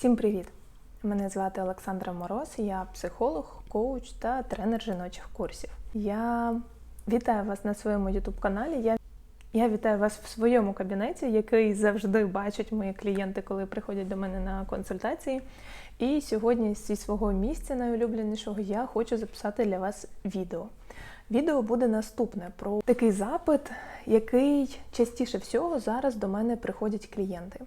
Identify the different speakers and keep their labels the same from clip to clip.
Speaker 1: Всім привіт! Мене звати Олександра Мороз, я психолог, коуч та тренер жіночих курсів. Я вітаю вас на своєму youtube каналі. Я, я вітаю вас в своєму кабінеті, який завжди бачать мої клієнти, коли приходять до мене на консультації. І сьогодні зі свого місця найулюбленішого я хочу записати для вас відео. Відео буде наступне про такий запит, який частіше всього зараз до мене приходять клієнти.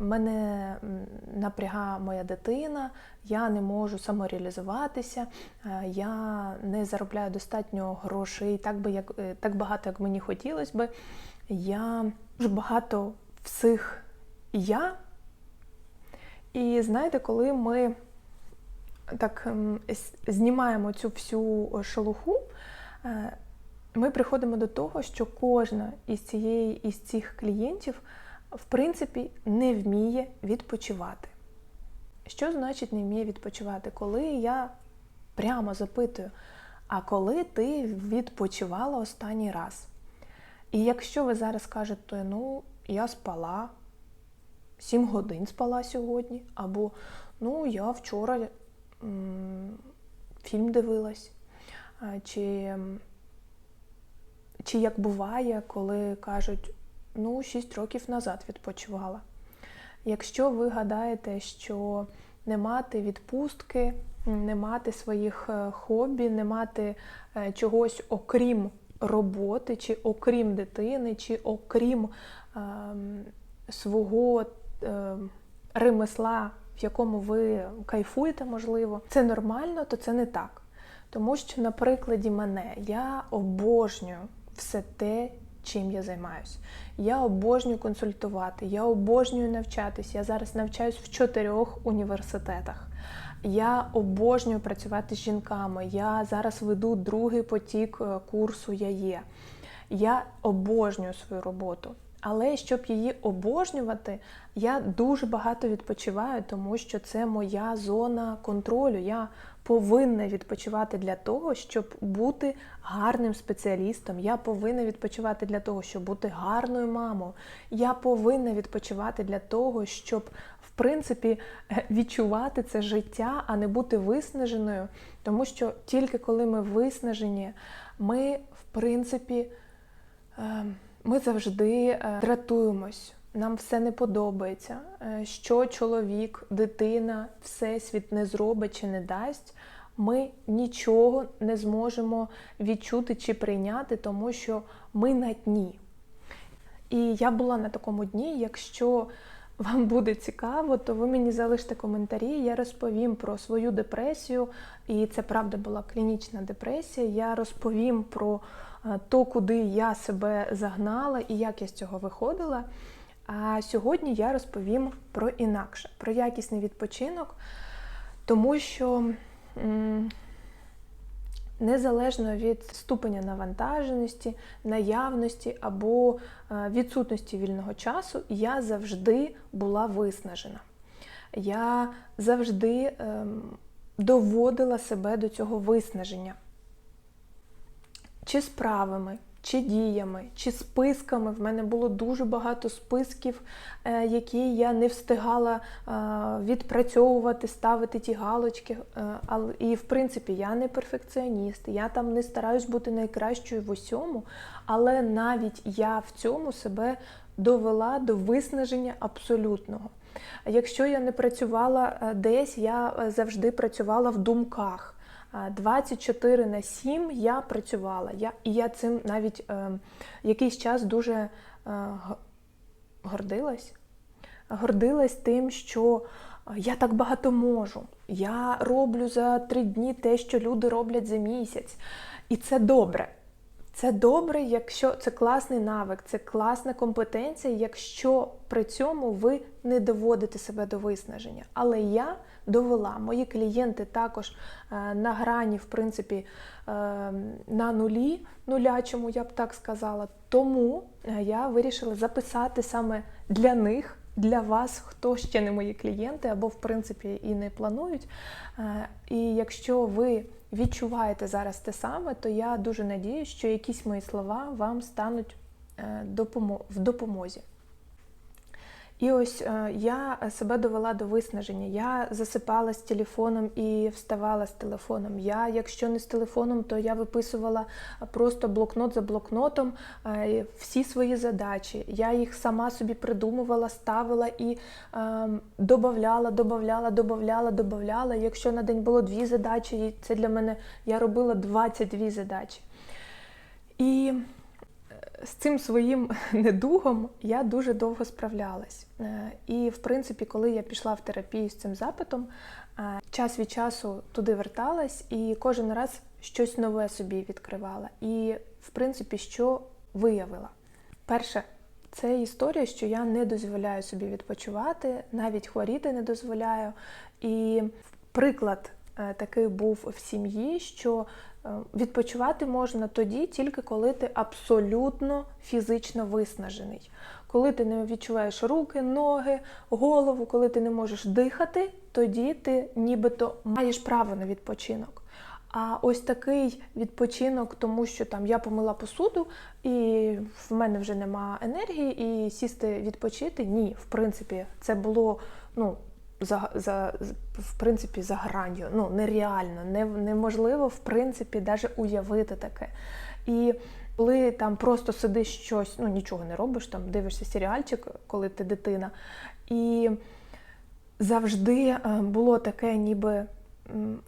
Speaker 1: Мене м, напрягає моя дитина, я не можу самореалізуватися, е, я не заробляю достатньо грошей, так би як е, так багато, як мені хотілося би. Я дуже багато всіх я. І знаєте, коли ми так знімаємо цю всю шелуху, е, ми приходимо до того, що кожна із цієї із цих клієнтів в принципі не вміє відпочивати. Що значить не вміє відпочивати? Коли я прямо запитую, а коли ти відпочивала останній раз? І якщо ви зараз кажете, ну, я спала, 7 годин спала сьогодні, або ну, я вчора м, фільм дивилась, чи, чи як буває, коли кажуть, ну, 6 років назад відпочивала. Якщо ви гадаєте, що не мати відпустки, не мати своїх е, хобі, не мати е, чогось окрім роботи, чи окрім дитини, чи окрім ем, свого ем, ремесла, в якому ви кайфуєте, можливо, це нормально, то це не так. Тому що на прикладі мене я обожнюю все те, чим я займаюся. Я обожнюю консультувати, я обожнюю навчатись. Я зараз навчаюсь в чотирьох університетах. Я обожнюю працювати з жінками. Я зараз веду другий потік е, курсу Я є. Я обожнюю свою роботу. Але щоб її обожнювати, я дуже багато відпочиваю, тому що це моя зона контролю. Я повинна відпочивати для того, щоб бути гарним спеціалістом. Я повинна відпочивати для того, щоб бути гарною мамою. Я повинна відпочивати для того, щоб в принципі е, відчувати це життя, а не бути виснаженою. Тому що тільки коли ми виснажені, ми в принципі. е, ми завжди е, дратуємось, нам все не подобається. Е, Що чоловік, дитина, всесвіт не зробить чи не дасть, ми нічого не зможемо відчути чи прийняти, тому що ми на дні. І я була на такому дні. Якщо вам буде цікаво, то ви мені залиште коментарі. Я розповім про свою депресію, і це правда була клінічна депресія. Я розповім про е, то, куди я себе загнала і як я з цього виходила. А сьогодні я розповім про інакше, про якісний відпочинок, тому що. Незалежно від ступеня навантаженості, наявності або е, відсутності вільного часу, я завжди була виснажена. Я завжди ем, доводила себе до цього виснаження. Чи справами, чи діями, чи списками. В мене було дуже багато списків, е, які я не встигала е, відпрацьовувати, ставити ті галочки. Е, І, в принципі, я не перфекціоніст, я там не стараюсь бути найкращою в усьому, але навіть я в цьому себе довела до виснаження абсолютного. Якщо я не працювала десь, я завжди працювала в думках. А 24 на 7 я працювала. Я, і я цим навіть е, якийсь час дуже е, гордилась. Гордилась тим, що е, я так багато можу. Я роблю за три дні те, що люди роблять за місяць. І це добре. Це добре, якщо це класний навик, це класна компетенція, якщо при цьому ви не доводите себе до виснаження. Але я довела, мої клієнти також е, на грані, в принципі, е, на нулі, нулячому, я б так сказала. Тому е, я вирішила записати саме для них. Для вас, хто ще не мої клієнти, або в принципі і не планують. І якщо ви відчуваєте зараз те саме, то я дуже надію, що якісь мої слова вам стануть в допомозі. І ось е, я себе довела до виснаження. Я засипала з телефоном і вставала з телефоном. Я, якщо не з телефоном, то я виписувала просто блокнот за блокнотом е, всі свої задачі. Я їх сама собі придумувала, ставила і е, додавала, додавала, додавала, додавала. Якщо на день було дві задачі, це для мене я робила 22 задачі. І з цим своїм недугом я дуже довго справлялась. Е, І, в принципі, коли я пішла в терапію з цим запитом, е, час від часу туди верталась і кожен раз щось нове собі відкривала. І, в принципі, що виявила? Перше, це історія, що я не дозволяю собі відпочивати, навіть хворіти не дозволяю. І приклад е, такий був в сім'ї, що відпочивати можна тоді, тільки коли ти абсолютно фізично виснажений. Коли ти не відчуваєш руки, ноги, голову, коли ти не можеш дихати, тоді ти нібито маєш право на відпочинок. А ось такий відпочинок, тому що там я помила посуду, і в мене вже нема енергії, і сісти відпочити ні, в принципі, це було ну, за, за, в принципі, за гранью. Ну, нереально, не, неможливо, в принципі, навіть уявити таке. І коли там просто сидиш щось, ну нічого не робиш, там дивишся серіальчик, коли ти дитина. І завжди е, було таке, ніби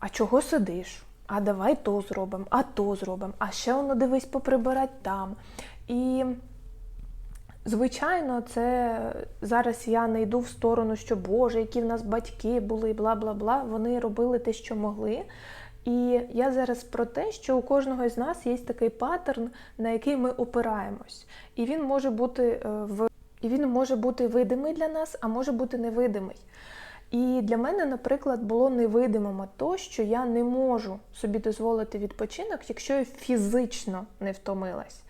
Speaker 1: а чого сидиш? А давай то зробимо, а то зробимо, а ще воно дивись поприбирать там. І, звичайно, це зараз я не йду в сторону, що Боже, які в нас батьки були, бла бла бла. Вони робили те, що могли. І я зараз про те, що у кожного з нас є такий паттерн, на який ми опираємось. І він може бути е, в і він може бути видимий для нас, а може бути невидимий. І для мене, наприклад, було невидимим то, що я не можу собі дозволити відпочинок, якщо я фізично не втомилась.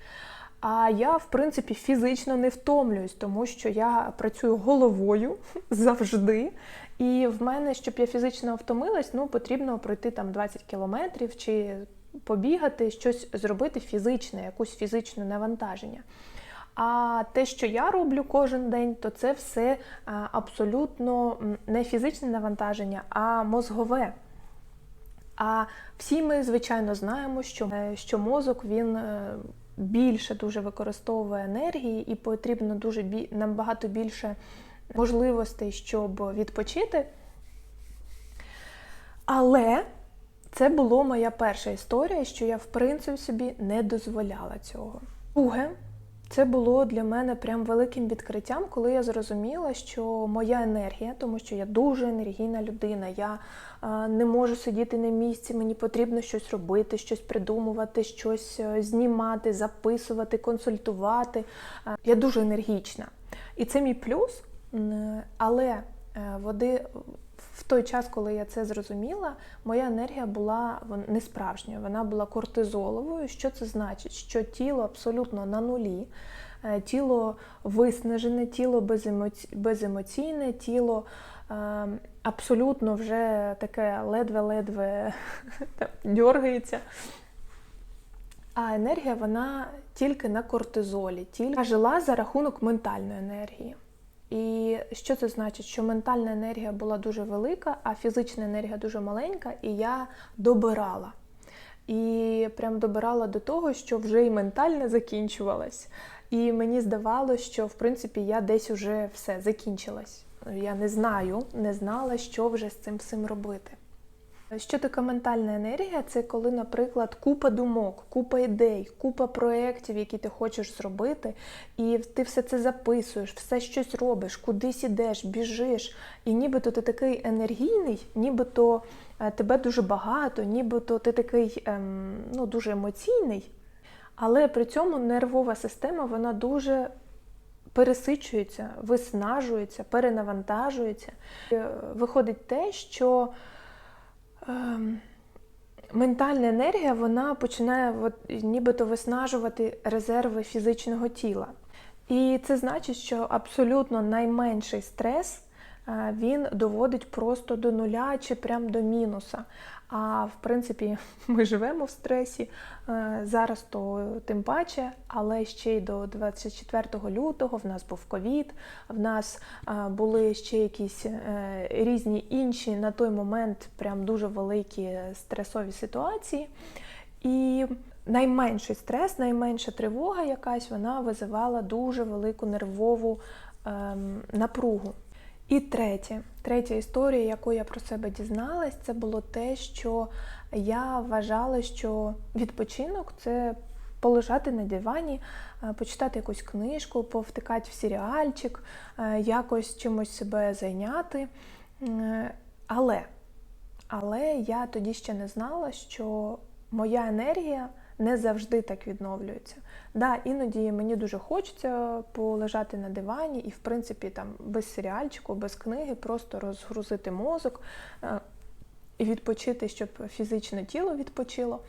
Speaker 1: А я, в принципі, фізично не втомлююсь, тому що я працюю головою завжди. І в мене, щоб я фізично втомилась, ну потрібно пройти там 20 кілометрів чи побігати, щось зробити фізичне, якусь фізичне навантаження. А те, що я роблю кожен день, то це все абсолютно не фізичне навантаження, а мозгове. А всі ми, звичайно, знаємо, що е, що мозок він е, більше дуже використовує енергії і потрібно дуже бі... набагато більше можливостей, щоб відпочити. Але це була моя перша історія, що я, в принципі, собі не дозволяла цього. Друге, це було для мене прям великим відкриттям, коли я зрозуміла, що моя енергія, тому що я дуже енергійна людина, я е, не можу сидіти на місці, мені потрібно щось робити, щось придумувати, щось е, знімати, записувати, консультувати. Е, я дуже енергічна. І це мій плюс, але води. Той час, коли я це зрозуміла, моя енергія була не справжньою, вона була кортизоловою. Що це значить? Що тіло абсолютно на нулі, е, тіло виснажене, тіло беземоційне, тіло е, абсолютно вже таке ледве-ледве дергається. А енергія вона тільки на кортизолі, тільки жила за рахунок ментальної енергії. І що це значить? Що ментальна енергія була дуже велика, а фізична енергія дуже маленька, і я добирала. І прям добирала до того, що вже і ментальне закінчувалась. І мені здавалося, що в принципі я десь уже все закінчилась. Я не знаю, не знала, що вже з цим всім робити. Що таке ментальна енергія? Це коли, наприклад, купа думок, купа ідей, купа проєктів, які ти хочеш зробити, і ти все це записуєш, все щось робиш, кудись ідеш, біжиш. І нібито ти такий енергійний, нібито е, тебе дуже багато, нібито ти такий ем, ну, дуже емоційний. Але при цьому нервова система вона дуже пересичується, виснажується, перенавантажується. Е, виходить те, що ментальна енергія вона починає от, нібито виснажувати резерви фізичного тіла. І це значить, що абсолютно найменший стрес він доводить просто до нуля чи прям до мінуса. А в принципі, ми живемо в стресі е, зараз, то тим паче, але ще й до 24 лютого в нас був ковід, в нас е, були ще якісь е, різні інші на той момент прям дуже великі стресові ситуації. І найменший стрес, найменша тривога якась вона визивала дуже велику нервову ем, напругу. І третє, третя історія, яку я про себе дізналась, це було те, що я вважала, що відпочинок це полежати на дивані, е, почитати якусь книжку, повтикати в серіальчик, е, якось чимось себе зайняти. Але, але я тоді ще не знала, що моя енергія не завжди так відновлюється. Да, іноді мені дуже хочеться полежати на дивані і, в принципі, там без серіальчику, без книги, просто розгрузити мозок е, і відпочити, щоб фізичне тіло відпочило.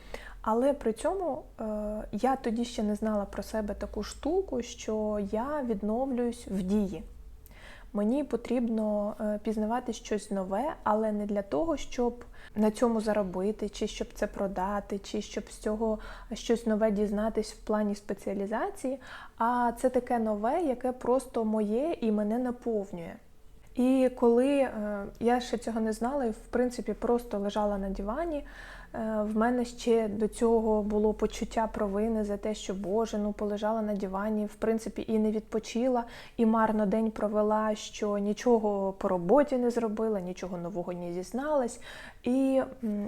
Speaker 1: Але при цьому е, я тоді ще не знала про себе таку штуку, що я відновлююсь в дії. Мені потрібно е, пізнавати щось нове, але не для того, щоб на цьому заробити, чи щоб це продати, чи щоб з цього щось нове дізнатись в плані спеціалізації. А це таке нове, яке просто моє і мене наповнює. І коли е, я ще цього не знала, і в принципі просто лежала на дивані, е, в мене ще до цього було почуття провини за те, що Боже, ну полежала на дивані, в принципі, і не відпочила, і марно день провела, що нічого по роботі не зробила, нічого нового не зізналась. І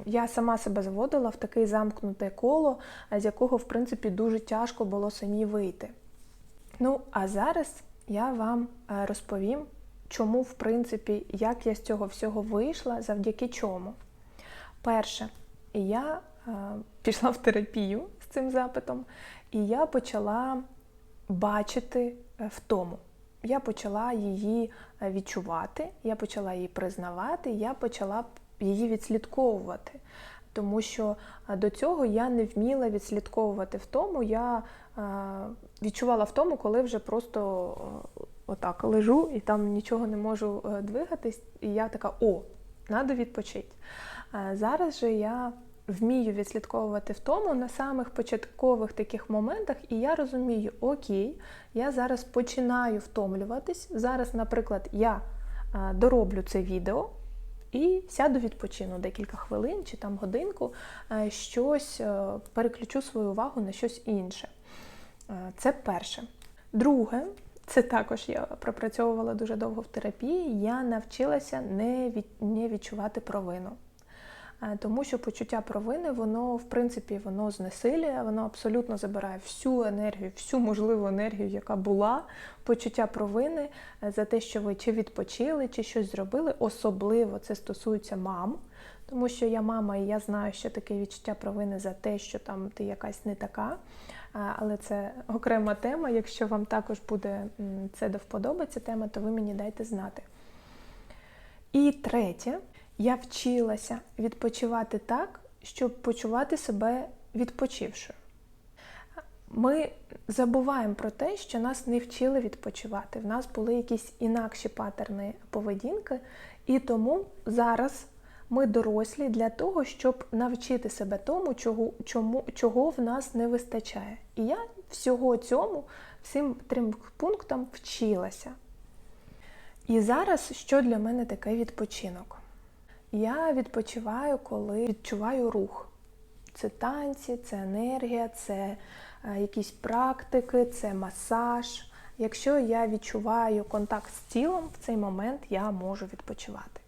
Speaker 1: я сама себе заводила в таке замкнуте коло, з якого, в принципі, дуже тяжко було самі вийти. Ну, а зараз я вам е, розповім чому, в принципі, як я з цього всього вийшла, завдяки чому. Перше, я е, пішла в терапію з цим запитом, і я почала бачити е, втому. Я почала її е, відчувати, я почала її признавати, я почала її відслідковувати. Тому що до цього я не вміла відслідковувати в тому, я відчувала в тому, коли вже просто отак лежу і там нічого не можу е, двигатись, і я така, о, треба відпочити. Зараз же я вмію відслідковувати в тому на самих початкових таких моментах, і я розумію, окей, я зараз починаю втомлюватись. Зараз, наприклад, я е, дороблю це відео. І сяду відпочину декілька хвилин чи там годинку, е, щось переключу свою увагу на щось інше. Це перше. Друге, це також я пропрацьовувала дуже довго в терапії. Я навчилася не від, не відчувати провину. Е, тому що почуття провини, воно, в принципі, воно знесилює, воно абсолютно забирає всю енергію, всю можливу енергію, яка була, почуття провини е, за те, що ви чи відпочили, чи щось зробили. Особливо це стосується мам, тому що я мама, і я знаю, що таке відчуття провини за те, що там ти якась не така але це окрема тема. Якщо вам також буде це до вподоби, ця тема, то ви мені дайте знати. І третє, я вчилася відпочивати так, щоб почувати себе відпочившою. Ми забуваємо про те, що нас не вчили відпочивати. В нас були якісь інакші патерни поведінки, і тому зараз ми дорослі для того, щоб навчити себе тому, чого чому, чого в нас не вистачає. І я всього цьому, всім трьом пунктам вчилася. І зараз що для мене таке відпочинок? Я відпочиваю, коли відчуваю рух. Це танці, це енергія, це е, якісь практики, це масаж. Якщо я відчуваю контакт з тілом, в цей момент я можу відпочивати.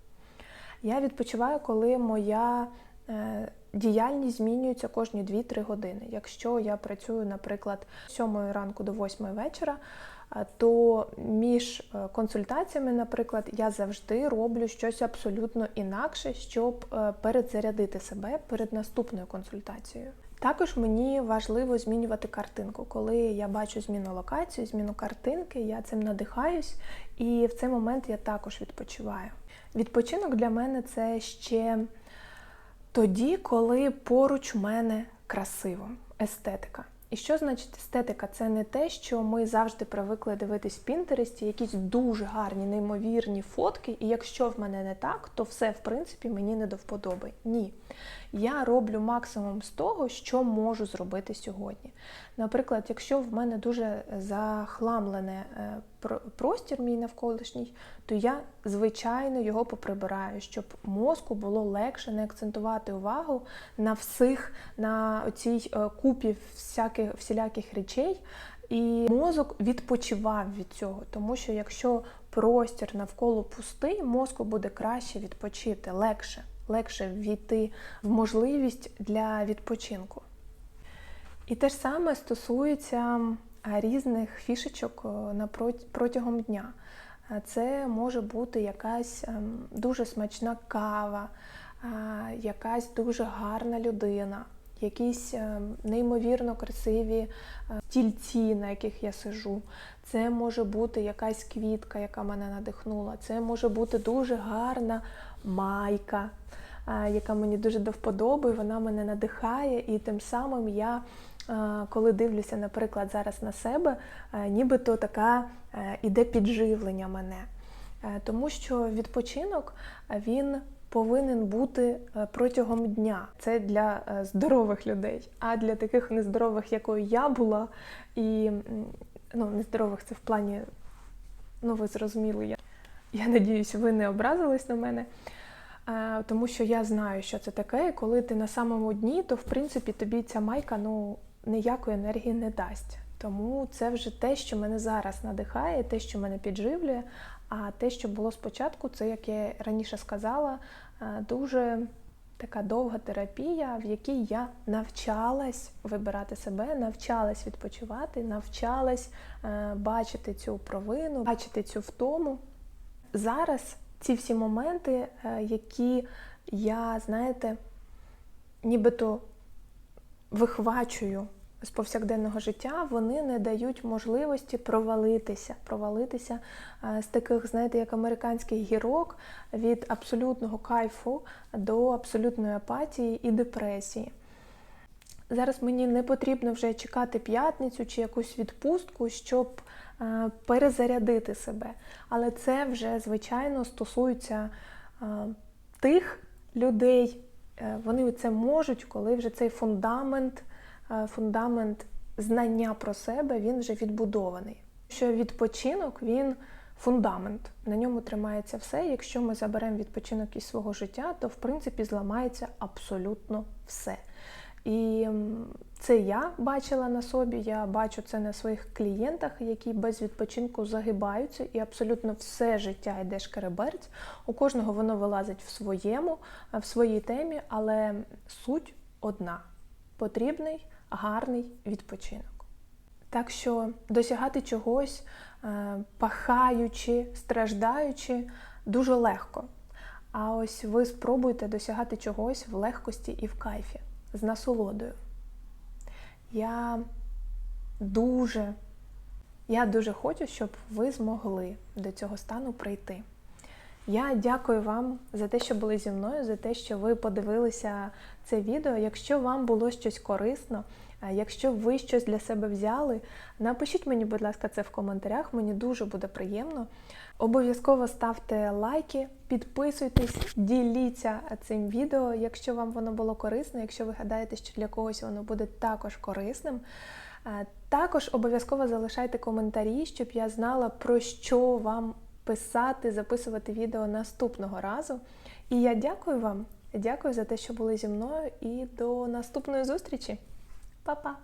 Speaker 1: Я відпочиваю, коли моя е, діяльність змінюється кожні 2-3 години. Якщо я працюю, наприклад, з 7 ранку до 8 вечора, е, то між е, консультаціями, наприклад, я завжди роблю щось абсолютно інакше, щоб передзарядити себе перед наступною консультацією. Також мені важливо змінювати картинку. Коли я бачу зміну локації, зміну картинки, я цим надихаюсь, і в цей момент я також відпочиваю. Відпочинок для мене це ще тоді, коли поруч мене красиво, естетика. І що значить естетика? Це не те, що ми завжди привикли дивитись в Пінтересті, якісь дуже гарні, неймовірні фотки, і якщо в мене не так, то все, в принципі, мені не до вподоби. Ні. Я роблю максимум з того, що можу зробити сьогодні. Наприклад, якщо в мене дуже захламлене е, простір мій навколишній, то я звичайно його поприбираю, щоб мозку було легше не акцентувати увагу на всіх, на цій купі всяких всіляких речей. І мозок відпочивав від цього, тому що якщо простір навколо пустий, мозку буде краще відпочити, легше, легше війти в можливість для відпочинку. І те ж саме стосується різних фішечок проти- протягом дня. Це може бути якась ем, дуже смачна кава, якась дуже гарна людина, якісь ем, неймовірно красиві е, стільці, на яких я сижу. Це може бути якась квітка, яка мене надихнула. Це може бути дуже гарна майка, яка мені дуже до вподоби, вона мене надихає, і тим самим я, е, коли дивлюся, наприклад, зараз на себе, е, нібито така е, іде підживлення мене. Е, Тому що відпочинок він повинен бути протягом дня. Це для здорових людей. А для таких нездорових, якою я була, і ну, нездорових це в плані, ну ви зрозуміли, я, я надіюсь, ви не образились на мене. Тому що я знаю, що це таке, коли ти на самому дні, то в принципі тобі ця майка ну, ніякої енергії не дасть. Тому це вже те, що мене зараз надихає, те, що мене підживлює. А те, що було спочатку, це, як я раніше сказала, е, дуже така довга терапія, в якій я навчалась вибирати себе, навчалась відпочивати, навчалась е, бачити цю провину, бачити цю втому. Зараз ці всі моменти, е, які я, знаєте, нібито вихвачую з повсякденного життя, вони не дають можливості провалитися, провалитися е, з таких, знаєте, як американських гірок від абсолютного кайфу до абсолютної апатії і депресії. Зараз мені не потрібно вже чекати п'ятницю чи якусь відпустку, щоб е, перезарядити себе. Але це вже, звичайно, стосується е, тих людей, вони це можуть, коли вже цей фундамент, фундамент знання про себе він вже відбудований. Що відпочинок він фундамент, на ньому тримається все. Якщо ми заберемо відпочинок із свого життя, то в принципі зламається абсолютно все. І це я бачила на собі, я бачу це на своїх клієнтах, які без відпочинку загибаються, і абсолютно все життя йде шкереберть. У кожного воно вилазить в своєму, в своїй темі, але суть одна: потрібний гарний відпочинок. Так що досягати чогось, е, пахаючи, страждаючи, дуже легко. А ось ви спробуйте досягати чогось в легкості і в кайфі, з насолодою. Я дуже, я дуже хочу, щоб ви змогли до цього стану прийти. Я дякую вам за те, що були зі мною, за те, що ви подивилися це відео. Якщо вам було щось корисно, якщо ви щось для себе взяли, напишіть мені, будь ласка, це в коментарях, мені дуже буде приємно. Обов'язково ставте лайки, підписуйтесь, діліться цим відео, якщо вам воно було корисно, якщо ви гадаєте, що для когось воно буде також корисним. Також обов'язково залишайте коментарі, щоб я знала, про що вам писати, записувати відео наступного разу. І я дякую вам, дякую за те, що були зі мною, і до наступної зустрічі! Па-па!